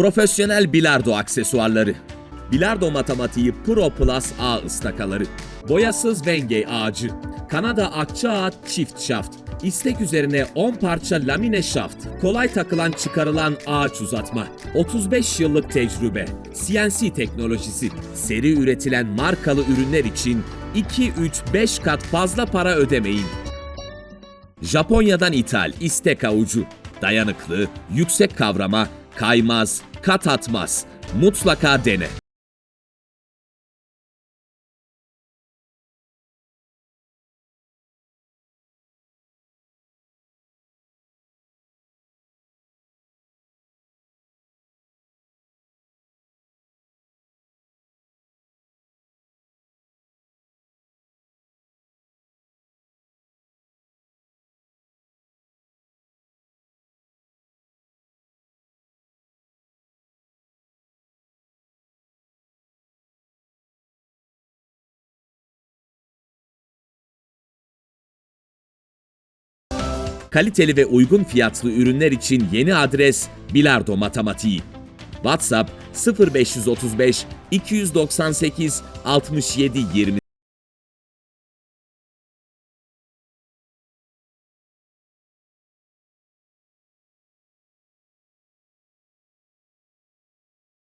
Profesyonel bilardo aksesuarları. Bilardo matematiği Pro Plus A ıstakaları. Boyasız Wengey ağacı. Kanada akça ağaç çift şaft. İstek üzerine 10 parça lamine şaft. Kolay takılan çıkarılan ağaç uzatma. 35 yıllık tecrübe. CNC teknolojisi. Seri üretilen markalı ürünler için 2-3-5 kat fazla para ödemeyin. Japonya'dan ithal istek avucu. Dayanıklı, yüksek kavrama, kaymaz, kat atmaz. Mutlaka dene. Kaliteli ve uygun fiyatlı ürünler için yeni adres Bilardo Matematiği. WhatsApp 0535 298 67 28